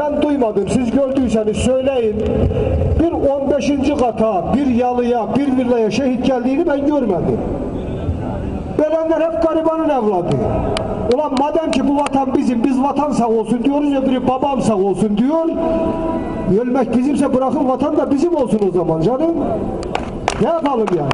ben duymadım. Siz gördüyseniz söyleyin. Bir 15. kata, bir yalıya, bir villaya şehit geldiğini ben görmedim. Ölenler hep garibanın evladı. Ulan madem ki bu vatan bizim, biz vatan sağ olsun diyoruz, öbürü babam sağ olsun diyor. Ölmek bizimse bırakın vatan da bizim olsun o zaman canım. Ne yapalım yani?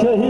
शहीद